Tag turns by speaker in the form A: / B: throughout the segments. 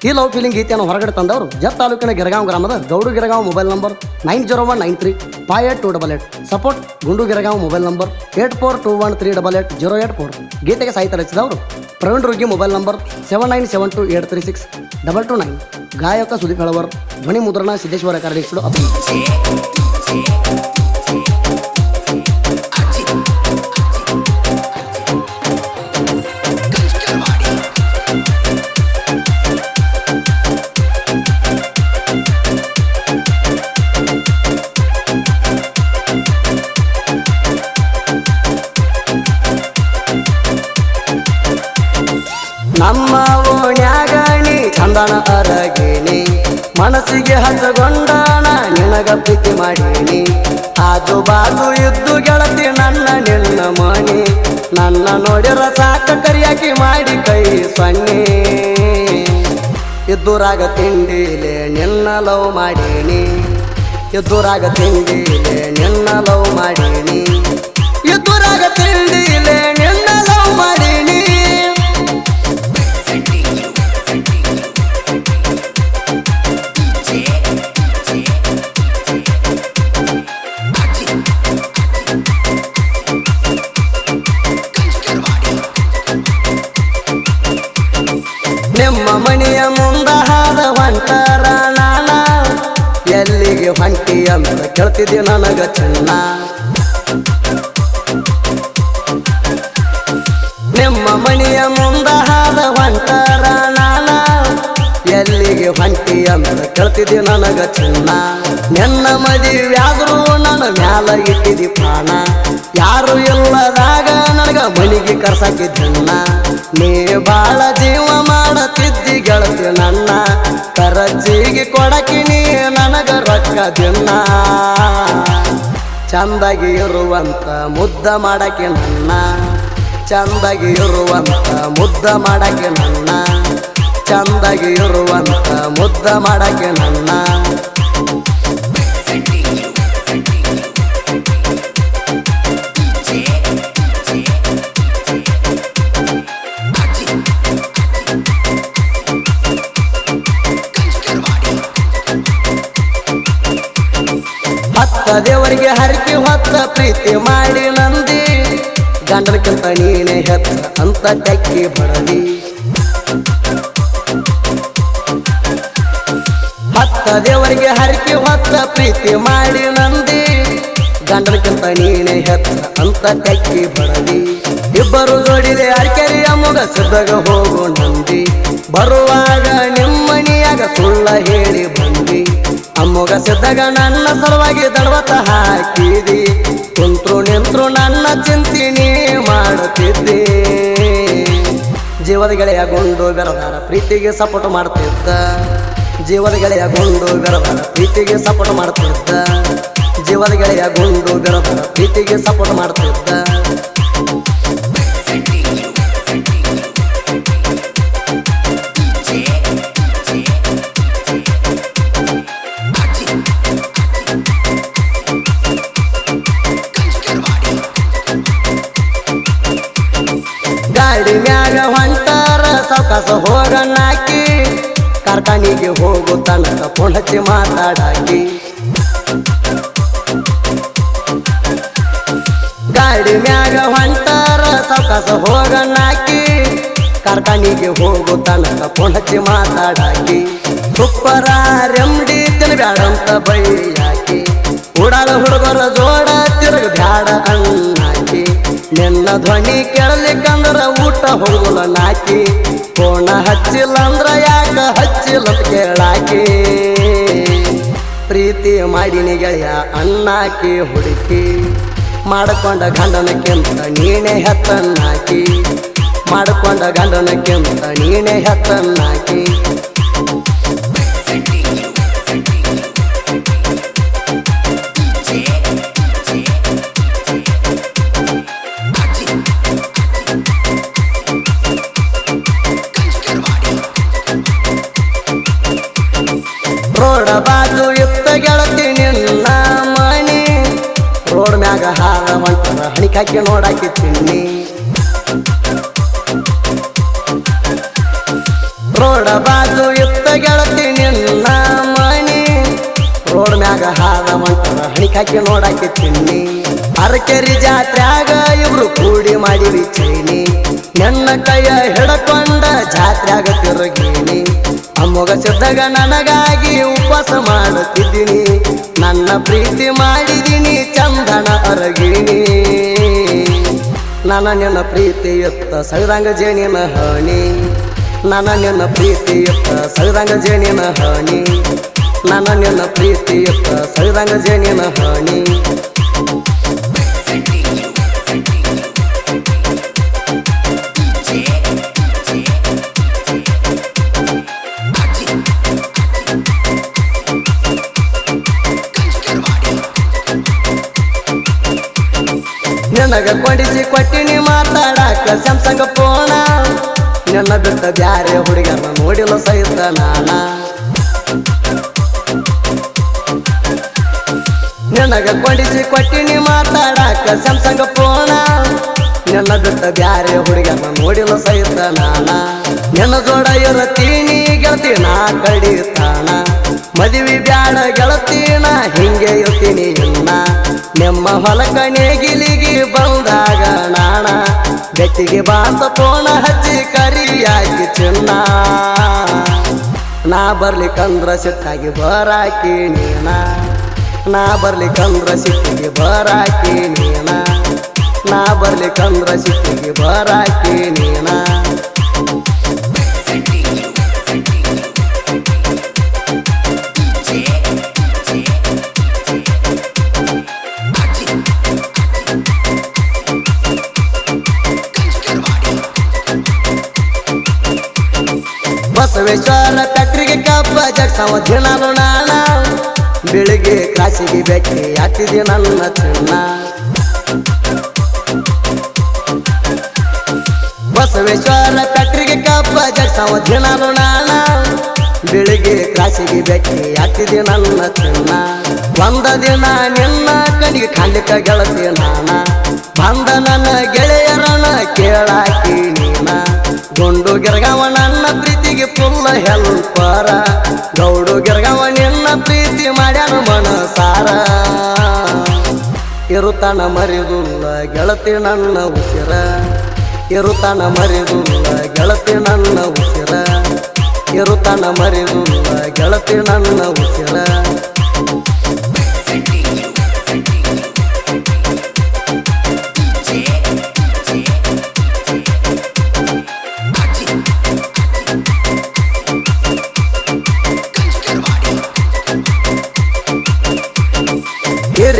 A: ಈ love feeling ಗೀತೆಯನ್ನು ಹೊರಗಡೆ ತಂದವರು ಜತ್ ತಾಲೂಕಿನ ಗಿರಗಾಂವ್ ಗ್ರಾಮದ ಗೌಡು Giragaon mobile number nine zero one nine three five eight two double eight support Gundu Giragaon mobile number eight four two one three double eight zero eight four ಗೀತೆಗೆ ಸಾಹಿತ್ಯ ರಚಿಸಿದವರು Praveen Rugi mobile number seven nine seven two eight three six double two nine ಗಾಯಕ ಸುದೀಪ್ ಹಳವರ್ ಧ್ವನಿ ಮುದ್ರಣ ಸಿದ್ದೇಶ್ವರ ಕಾರ್ಯದರ್ಶಿಗಳು ಅಭಿನಂದಿಸಿ ಮನಸ್ಸಿಗೆ ಹಚ್ಚಗೊಂಡಾಣ ನಿನಗ ಪ್ರೀತಿ ಮಾಡೀನಿ. ಆಜು ಬಾಜು ಇದ್ದು ಗೆಳತಿ ನನ್ನ ನಿನ್ನ ಮಣಿ ನನ್ನ ನೋಡಿರ ಸಾಕ ಕರಿಯಾಕಿ ಮಾಡಿ ಕೈ ಸೊನ್ನೆ. ಎದ್ದುರಾಗ ತಿಂಡಿಲೆ ನಿನ್ನ ಲವ್ ಮಾಡೀನಿ. ಎದ್ದುರಾಗ ತಿಂಡಿಲೆ ಹೊಂಟಿ ಅಂತ ಕೇಳ್ತಿದ್ದೆ ನನಗ ಚಿನ್ನ. ನಿಮ್ಮ ಮನೆಯ ಕೇಳ್ತಿದ್ದಿ ಕೇಳ್ತಿದ್ದೆ ನನಗ ಚೆನ್ನ ನಿನ್ನ ಮದುವೆಯಾದರೂ ನನ್ನ ಮ್ಯಾಲ ಇಟ್ಟಿದಿ ಪ್ರಾಣ. ಯಾರು ಇಲ್ಲದಾಗ ನನಗ ಮನಿಗೆ ಕರ್ಸಾಕಿದ್ದನ್ನ? ನೀ ಬಾಳ ಜೀವ ಮಾಡತಿದ್ದಿ ಗೆಳತಿ ನನ್ನ. ಕರಜಿಗೆ ಕೊಡಕಿ ನೀ ನನಗ ರೊಕ್ಕ ದಿನ ಚಂದಾಗಿ ಇರುವಂತ ಮುದ್ದ ಮಾಡಕ್ಕೆ ನನ್ನ. ಚಂದಾಗಿ ಇರುವಂತ ಮುದ್ದ ಮಾಡಕ್ಕೆ ನನ್ನ. ಚಂದಾಗಿ ಇರುವಂತ ಮುದ್ದ ಮಾಡಕ್ಕೆ ನನ್ನ ದೇವರಿಗೆ ಹರಕೆ ಹೊತ್ತ ಪ್ರೀತಿ ಮಾಡಿ ನಂದಿ. ಗಂಡನಕ್ಕಿಂತ ನೀನೇ ಹೆತ್ತ ಅಂತ ಟೆಕ್ಕಿ ಬಡದಿ ದೇವರಿಗೆ ಹರಿಕೆ ಹೊತ್ತ ಪ್ರೀತಿ ಮಾಡಿ ನಂದಿ. ಗಂಡನಕ್ಕಿಂತ ನೀನೇ ಹೆತ್ತ ಅಂತ ಕಟ್ಟಿ ಬಡದಿ. ಇಬ್ಬರು ಜೋಡಿದೆ ಅರ್ಕೆರೆಯ ಅಮ್ಮಗ ಸಿದ್ಧಗ ಹೋಗು ನಂದಿ. ಬರುವಾಗ ನಿಮ್ಮನಿಯಾಗ ಸುಳ್ಳ ಹೇಳಿ ಬಂದಿ. ಅಮ್ಮಗ ಸಿದ್ಧಗ ನನ್ನ ಸಲುವಾಗಿ ದಡವತ ಹಾಕಿದಿ. ಕುಂತ್ರು ನಿಂತ್ರು ನನ್ನ ಚಿಂತಿನಿ ಮಾಡುತ್ತಿದ್ದೆ. ಜೀವದ ಗೆಳೆಯ ಗುಂಡು ಬೆರದಾರ, ಪ್ರೀತಿಗೆ ಸಪೋರ್ಟ್ ಮಾಡ್ತಿದ್ದ. ಜೀವದ ಗೆಳೆಯ ಗುಂಡು ಬೆರದಾರ ಪ್ರೀತಿಗೆ ಸಪೋರ್ಟ್ ಮಾಡ್ತಿದ್ದ. ಜೀವದ ಗೆಳೆಯ ಗುಂಡು ಬೆರದಾರ ಪ್ರೀತಿಗೆ ಸಪೋರ್ಟ್ ಮಾಡ್ತಿದ್ದ. ಗಾಡಿ ಮ್ಯಾಗ ಹೊಂಟಾರ, ಸಾವಕಾಸ ಹೋಗಣ್ಣಾಕಿ ಕಾರ್ಖಾನಿಗೆ ಹೋಗು ತನಕ ಹಚ್ಚಿ ಮಾತಾಡಾಕಿ. ಗಾಡಿ ಮ್ಯಾಗ ಹೊಂಟಾರ ಸಾವಕಾಸ ಹೋಗಣ್ಣಾಕಿ ಕಾರ್ಖಾನೆಗೆ ಹೋಗು ತನಕ ಹಚ್ಚಿ ಮಾತಾಡಾಕಿ. ಸೂಪರ ರೆಮ್ಡಿ ತಿನ್ಬ್ಯಾಡಂತ ಬೈಯಾಕಿ. ಉಡಾಲ ಹುಡುಗರ ಜೋಡ ತಿರುಗ ಬ್ಯಾಡ ಅಣ್ಣಾಕಿ ನಿನ್ನ ಧ್ವನಿ ಕೇಳಲಿಕ್ಕಂದ್ರ ಊಟ ಹೋಗುಲ ನಾಕಿ. ಕೋಣ ಹಚ್ಚಿಲ್ಲ ಅಂದ್ರ ಯಾಕ ಹಚ್ಚಿಲ್ಲ ಕೇಳಾಕಿ. ಪ್ರೀತಿ ಮಾಡಿನಿ ಗೆಳೆಯ ಅಣ್ಣಾಕಿ ಹುಡುಕಿ. ಮಾಡ್ಕೊಂಡ ಗಂಡನಕ್ಕಿಂತ ನೀನೇ ಹೆತ್ತನ್ನಾಕಿ. ಮಾಡ್ಕೊಂಡ ಗಂಡನಕ್ಕಿಂತ ನೀನೇ ಹೆತ್ತನ್ನಾಕಿ. ರೋಡ ಬಾಜು ಇತ್ತ ಗೆಳತಿ ರೋಡ್ ಮ್ಯಾಗ ಹಾರ ಹೊಂಟರ ಹಣಿಕಾಕಿ ನೋಡಾಕಿ ತಿನ್ನಿ. ರೋಡ ಬಾಜು ಇತ್ತ ಗೆಳತಿ ನಿನ್ನ ಮಣಿ ರೋಡ್ ಮ್ಯಾಗ ಹಾರ ಮಂಟರ ಹಣಿಕಾಕಿ ನೋಡಾಕಿ ತಿನ್ನಿ. ಅರಕೆರಿ ಜಾತ್ರ್ಯಾಗ ಇಬ್ರು ಕೂಡಿ ಮಾಡಿವಿ ಬಿಚ್ಚೇನಿ ನನ್ನ ಕೈಯ ಹಿಡಕೊಂಡ ಜಾತ್ರ್ಯಾಗ ತಿರುಗೇನಿ. ಅಮ್ಮಗ ಸಿದ್ದಾಗ ನನಗಾಗಿ ಉಪವಾಸ ಮಾಡುತ್ತಿದ್ದೀನಿ. ನನ್ನ ಪ್ರೀತಿ ಮಾಡಿದೀನಿ, ಚಂದನ ಅರಗಿಣಿ ನನ್ನ ನಿನ್ನ ಪ್ರೀತಿ ಎತ್ತ ಸಗದಂಗ ಜೇನಿನ ಹಣಿ. ನನ್ನ ನಿನ್ನ ಪ್ರೀತಿ ಎತ್ತ ಸಗದಂಗ ಜೇನಿನ ಹಣಿ. ನನ್ನ ನಿನ್ನ ಪ್ರೀತಿ ಎತ್ತ ಸಗದಂಗ ಜೇನಿನ ಹಣಿ. ನಿನಗ ಕೊಡಿಸಿ ಕೊಟ್ಟಿನಿ ಮಾತಾಡಾಕ ಸ್ಯಾಮ್ಸಂಗ್ ಫೋನ ನನ್ನ ಬಿಟ್ಟ ಬ್ಯಾರೆ ಹುಡುಗನ ನೋಡಿಲ್ಲ ಸಹಿತ ನಾನ. ನನಗ ಕೊಡಿಸಿ ಕೊಟ್ಟಿನಿ ಮಾತಾಡಾಕ ಸ್ಯಾಮ್ಸಂಗ್ ಫೋನ ನನ್ನ ಬಿಟ್ಟ ಬ್ಯಾರೆ ಹುಡುಗನ ನೋಡಿಲ್ಲ ಸಹಿತ ನಾನ. ನನ್ನ ಜೋಡ ಇರತೀನಿ ಗೆಳತಿ, ನಾ ಕಡಿತಾನ. ಮದುವೆ ಬ್ಯಾಡ ಗೆಳತೀನ, ಹಿಂಗೆ ಇರ್ತೀನಿ ಇನ್ನ ನಿಮ್ಮ ಹೊಲಕ ನೇಗಿಲಿಗೆ ಬಂದಾಗ ನಾಣ. ಬೆಟ್ಟಿಗೆ ಬಾಂತ ತೋಣ ಹಚ್ಚಿ ಕರಿಯಾಗಿ ಚಿನ್ನ ನಾ ಬರ್ಲಿಕ್ಕಂದ್ರ ಸಿಟ್ಟಾಗಿ ಬರಾಕಿ ನೀನ ನಾ ಬರ್ಲಿಕ್ಕಂದ್ರ ಸಿಟ್ಟಿಗೆ ಬರಾಕಿ ನೀನ ನಾ ಬರ್ಲಿಕ್ಕಂದ್ರ ಸಿಟ್ಟಿಗೆ ಬರಾಕಿ ನೀನ ಬಸವೇಶ್ವರ ಫ್ಯಾಕ್ಟ್ರಿಗೆ ಕಬ್ಬ ಜಗ್ಸವ ದಿನ ನಾಣ ಬೆಳಿಗ್ಗೆ ಕ್ರಾಸಿಗೆ ಬೆಟ್ಟಿ ಹಾಕಿದೆ ನನ್ನ ಚಿನ್ನ ಬಸವೇಶ್ವರ ಫ್ಯಾಕ್ಟ್ರಿಗೆ ಕಬ್ಬ ಜಗ್ಸವ ದಿನ ನಾಣ ಬೆಳಿಗ್ಗೆ ಕ್ರಾಸಿಗೆ ಬೆಟ್ಟಿ ಹಾಕಿದೆ ನನ್ನ ಚಿನ್ನ ಒಂದ ದಿನ ನಿನ್ನ ಕಣಿಗೆ ಖಂಡಿತ ಗೆಳತಿ ನಾನ. ಬಂದ ನನ್ನ ಗೆಳೆಯರನ್ನ ಕೇಳಾಕಿ ನೀನ. ಗುಂಡು ಗೆರಗವ ನನ್ನ ಪ್ರೀತಿಗೆ ಪುಲ್ಲ ಹೆಲ್ಪಾರ ಗೌಡು ಗೆರಗವ ನಿನ್ನ ಪ್ರೀತಿ ಮಾಡ್ಯಾನ ಮನಸಾರ. ಇರುತ್ತಾನ ಮರಿದುಲ್ಲ ಗೆಳತಿ ನನ್ನ ಉಸಿರ. ಇರುತ್ತಾನ ಮರಿದುಲ್ಲ ಗೆಳತಿ ನನ್ನ ಉಸಿರ. ಇರುತ್ತಾನ ಮರಿದುಲ್ಲ ಗೆಳತಿ ನನ್ನ ಉಸಿರ.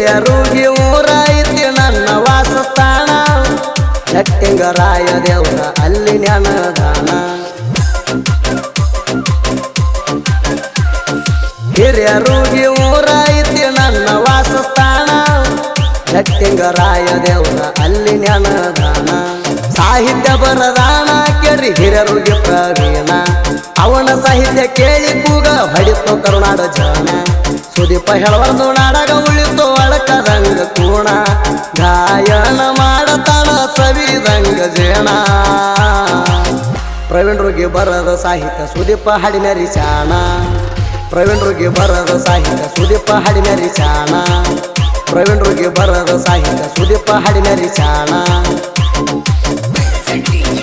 A: ಹಿರಿಯರುಗಿ ಊರ ನನ್ನ ವಾಸಸ್ಥಾನ. ಚಟ್ಟಿಂಗರಾಯ ದೇವರ ಅಲ್ಲಿ ಜ್ಞಾನದಾನ. ಹಿರಿಯರುಗಿ ಊರ ಐತಿ ನನ್ನ ವಾಸಸ್ಥಾನ. ಚಟ್ಟಿಂಗರಾಯ ದೇವರ ಅಲ್ಲಿ ಜ್ಞಾನದಾನ. ಸಾಹಿತ್ಯ ಬರದಾನ ಕೆರಿ ಹಿರಿಯರುಗಿ ಪ್ರವೀಣ ಅವನ ಸಾಹಿತ್ಯ ಕೇಳಿ ಕೂಗ ಹೊಡಿತು ಕರುನಾಡ ಜನ. ಸುದೀಪ ಹೇಳವರ್ದು ನಾಡಗ ಉಳಿತು ಒಳಕದಂಗ ಕೋಣ. ಗಾಯನ ಮಾಡತಾನ ಸವಿದಂಗ ಜೇಣ. ಪ್ರವೀಣ್ ರೋಗಿ ಬರದ ಸಾಹಿತ್ಯ ಸುದೀಪ ಹಾಡಿನರಿ ಚಾಣ ಪ್ರವೀಣ್ ರೋಗಿ ಬರದ ಸಾಹಿತ್ಯ ಸುದೀಪ ಹಾಡಿನರಿ ಚಾಣ ಪ್ರವೀಣ್ ರೋಗಿ ಬರದ ಸಾಹಿತ್ಯ ಸುದೀಪ ಹಾಡಿನರಿ ಶಾಣ